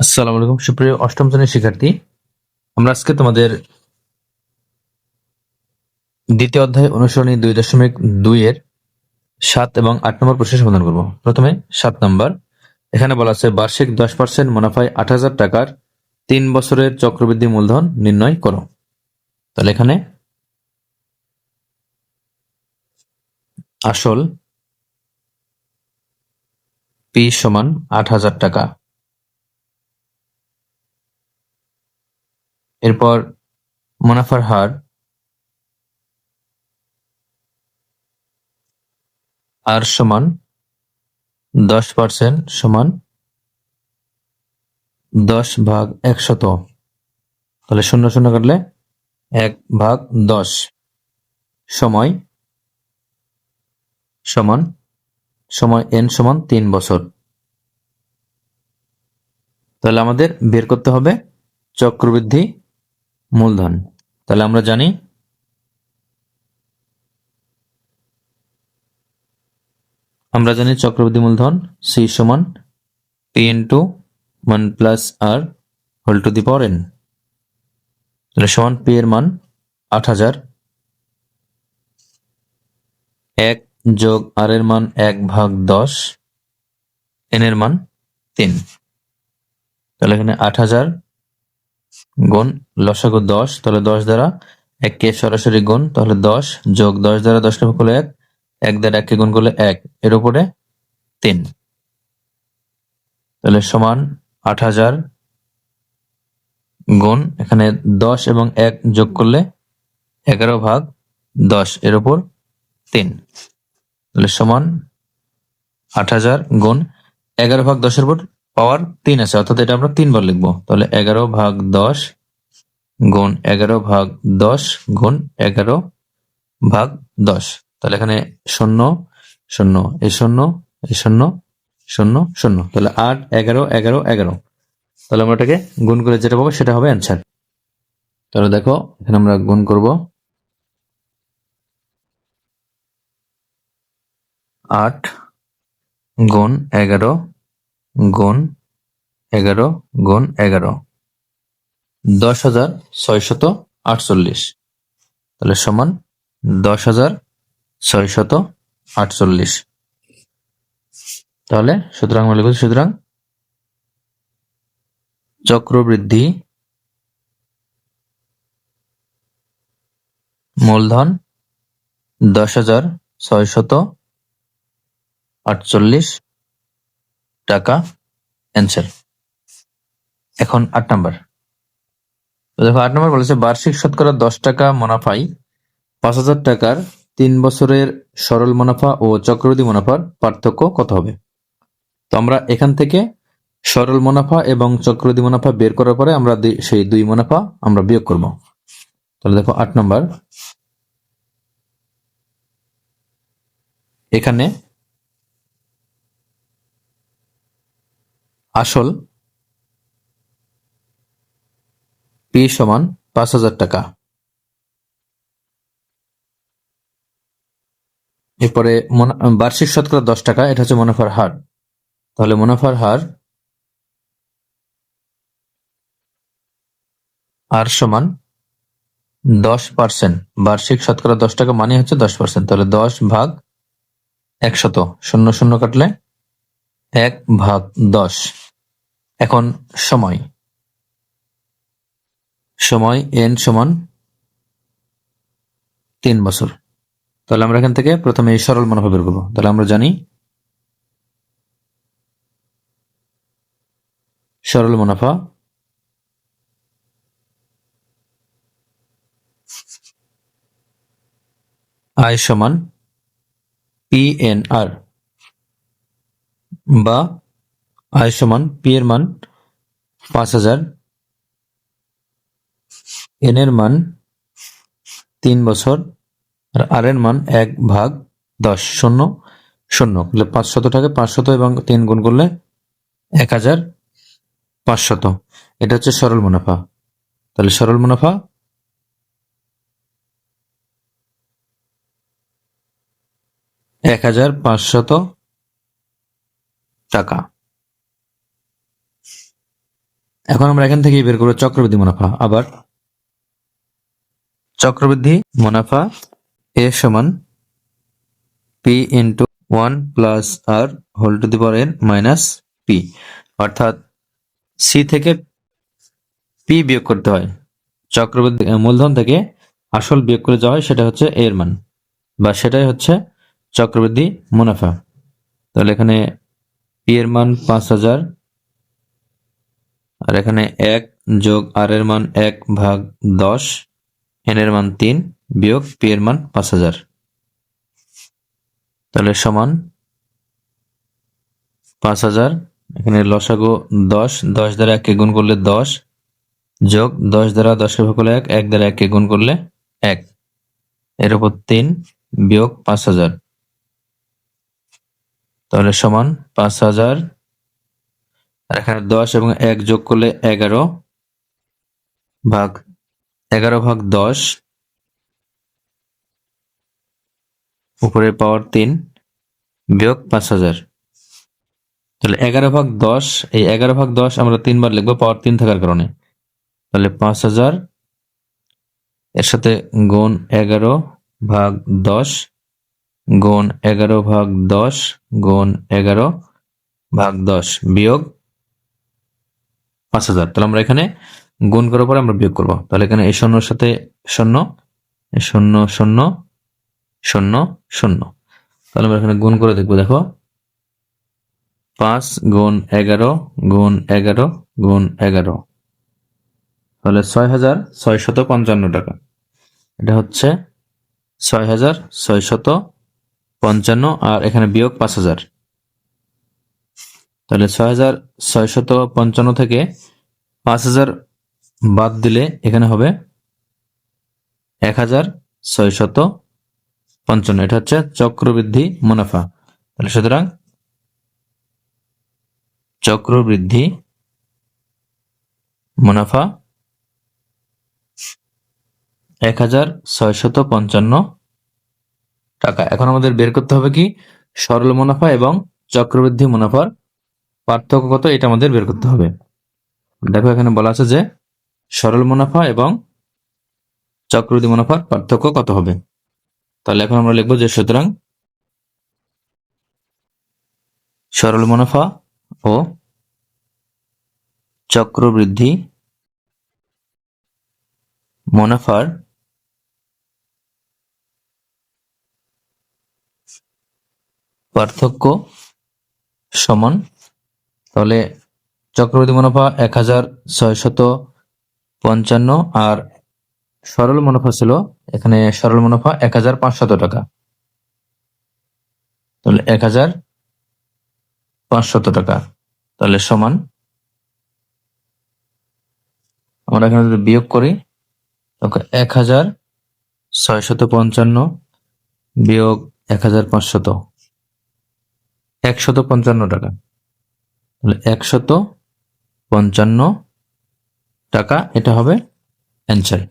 আসসালামু আলাইকুম। সুপ্রিয় অষ্টম শ্রেণির শিক্ষার্থী, আমরা আজকে তোমাদের দ্বিতীয় অধ্যায় অনুসরণী দুই দশমিক দুই এর সাত এবং আট নম্বর প্রশ্নের সমাধান করব। প্রথমে সাত নম্বর। এখানে বলা আছে, বার্ষিক দশ পার্সেন্ট মুনাফায় আট হাজার টাকার তিন বছরের চক্রবৃদ্ধি মূলধন নির্ণয় করো। তাহলে এখানে আসল পি সমান আট হাজার টাকা। এরপর মুনাফার হার আর সমান দশ পার্সেন্ট সমান দশ ভাগ একশত। তাহলে শূন্য শূন্য কাটলে এক ভাগ দশ সময় সমান সময় এন সমান তিন বছর। তাহলে আমাদের বের করতে হবে চক্রবৃদ্ধি মূলধন। তাহলে আমরা জানি আমরা জানি চক্রবৃদ্ধি মূলধন সি সমান P into one plus R whole to the power N তাহলে সমান পি এর মান আট হাজার। এক যোগ আর এর মান এক ভাগ দশ এন এর মান তিন। তাহলে এখানে আট হাজার গুণ, লসাগু দশ, তাহলে দশ দ্বারা এককে সরাসরি গুণ, তাহলে দশ যোগ দশ দ্বারা দশটা ভাগ করলে এক এক দ্বারা এককে গুণ করলে এক, এর উপরে তিন। তাহলে সমান আট হাজার গুণ, এখানে দশ এবং এক যোগ করলে এগারো ভাগ দশ, এর উপর তিন। তাহলে সমান আট হাজার গুণ, এগারো ভাগ দশের উপর পাওয়ার তিন আছে, অর্থাৎ এটা আমরা তিনবার লিখব। তাহলে এগারো ভাগ দশ গুণ এগারো ভাগ দশ গুণ এগারো ভাগ দশ। তাহলে এখানে শূন্য শূন্য, এ শূন্য এ শূন্য শূন্য শূন্য। তাহলে আট, এগারো এগারো এগারো। তাহলে আমরা এটাকে গুণ করে যেটা পাবো সেটা হবে অ্যান্সার তাহলে দেখো, এখানে আমরা গুণ করব। আট গুণ এগারো গুণ এগারো গুণ এগারো। দশ হাজার ছয়শত আটচল্লিশ। তাহলে সমান দশ হাজার ছয়শত আটচল্লিশ। তাহলে সুতরাং আমরা সুতরাং চক্রবৃদ্ধি মূলধন দশ হাজার ছয়শত আটচল্লিশ টাকা অ্যান্সার এখন আট নাম্বার দেখো, আট নম্বর বলেছে, বার্ষিক শতকরা দশ টাকা মুনাফায় পাঁচ হাজার টাকার তিন বছরের সরল মুনাফা ও চক্রবৃদ্ধি মুনাফার পার্থক্য কত হবে? তো আমরা এখান থেকে সরল মুনাফা এবং চক্রবৃদ্ধি মুনাফা বের করার পরে আমরা সেই দুই মুনাফা আমরা বিয়োগ করব। তাহলে দেখো, আট নম্বর এখানে আসল পি সমান পাঁচ হাজার টাকা। এরপরে বার্ষিক শতকরা দশ টাকা, এটা হচ্ছে মুনাফার হার। তাহলে মুনাফার হার আর সমান দশ পার্সেন্ট। বার্ষিক শতকরা দশ টাকা মানে হচ্ছে দশ পার্সেন্ট। তাহলে দশ ভাগ একশত, শূন্য শূন্য কাটলে এক ভাগ দশ। এখন সময়। সময় এন সমান তিন বছর। তাহলে আমরা এখান থেকে প্রথমে এই সরল মুনাফা বের করব। তাহলে আমরা জানি সরল মুনাফা আয় সমান পি এন আর বা আয় সমান পি এর মান পাঁচ হাজার এন এর মান তিন বছর, আর আর এর মান এক ভাগ দশ, শূন্য শূন্য। পাঁচশত টাকা পাঁচশত এবং তিন গুণ করলে এক হাজার পাঁচশত। এটা হচ্ছে সরল মুনাফা। তাহলে সরল মুনাফা এক হাজার পাঁচশত টাকা। এখন আমরা এখান থেকে বের করব চক্রবৃদ্ধি মুনাফা। আবার চক্রবৃদ্ধি মুনাফা এ সমান P into one plus R whole to the power N minus P অর্থাৎ সি থেকে পি বিয়োগ করতে হয়। চক্রবৃদ্ধি মূলধন থেকে আসল বিয়োগ করে যাওয়া হয় সেটা হচ্ছে এর মান। বা সেটাই হচ্ছে চক্রবৃদ্ধি মুনাফা। তাহলে এখানে পি এর মান পাঁচ হাজার আর এখানে এক যোগ আর এর মান এক ভাগ দশ, এন এর মান তিন, বিয়োগ পি এর মান পাঁচ হাজার। তাহলে সমান পাঁচ হাজার, এখানে লসাগু দশ দশ দ্বারা এককে গুণ করলে দশ, যোগ দশ দ্বারা দশকে ভাগ করলে এক এক দ্বারা এককে গুণ করলে এক। এর উপর তিন, বিয়োগ পাঁচ হাজার। তাহলে সমান পাঁচ হাজার আর এখানে দশ এবং এক যোগ করলে এগারো ভাগ এগারো ভাগ দশ উপরে পাওয়ার তিন, বিয়োগ পাঁচ হাজার। তাহলে এগারো ভাগ দশ, এই এগারো ভাগ দশ আমরা তিনবার লিখব, পাওয়ার তিন থাকার কারণে। তাহলে পাঁচ হাজার, এর সাথে গুণ এগারো ভাগ দশ, গুণ এগারো ভাগ দশ, গুণ এগারো ভাগ দশ, বিয়োগ পাঁচ হাজার। তাহলে আমরা এখানে গুণ করার পরে আমরা বিয়োগ করব। তাহলে এখানে এই শূন্যর সাথে শূন্য শূন্য শূন্য শূন্য শূন্য। তাহলে আমরা এখানে গুণ করে দেখব, দেখো। পাঁচ গুণ এগারো গুণ এগারো গুণ এগারো। তাহলে ছয় হাজার ছয়শত পঞ্চান্ন টাকা। এটা হচ্ছে ছয় হাজার ছয়শত পঞ্চান্ন আর এখানে বিয়োগ পাঁচ হাজার। তাহলে ছয় হাজার ছয়শত পঞ্চান্ন থেকে পাঁচ হাজার বাদ দিলে এখানে হবে এক হাজার ছয়শত পঞ্চান্ন। এটা হচ্ছে চক্রবৃদ্ধি মুনাফা। তাহলে সুতরাং চক্রবৃদ্ধি মুনাফা এক হাজার ছয়শত পঞ্চান্ন টাকা। এখন আমাদের বের করতে হবে কি? সরল মুনাফা এবং চক্রবৃদ্ধি মুনাফার পার্থক্য কত? এটা আমাদের বের করতে হবে। দেখো এখানে বলা আছে যে সরল মুনাফা এবং চক্রবৃদ্ধি মুনাফার পার্থক্য কত হবে? তাহলে এখন আমরা লিখব যে সুতরাং সরল মুনাফা ও চক্রবৃদ্ধি মুনাফার পার্থক্য সমান তাহলে চক্রবর্তী মুনাফা এক হাজার ছয়শত পঞ্চান্ন আর সরল মুনাফা ছিল এখানে সরল মুনাফা এক হাজার পাঁচশত টাকা। তাহলে এক হাজার পাঁচশত টাকা। তাহলে সমান আমরা এখানে যদি বিয়োগ করি এক হাজার ছয়শত পঞ্চান্ন বিয়োগ এক হাজার পাঁচশত। একশত পঞ্চান্ন টাকা। তাহলে একশত পঞ্চান্ন টাকা এটা হবে অ্যান্সার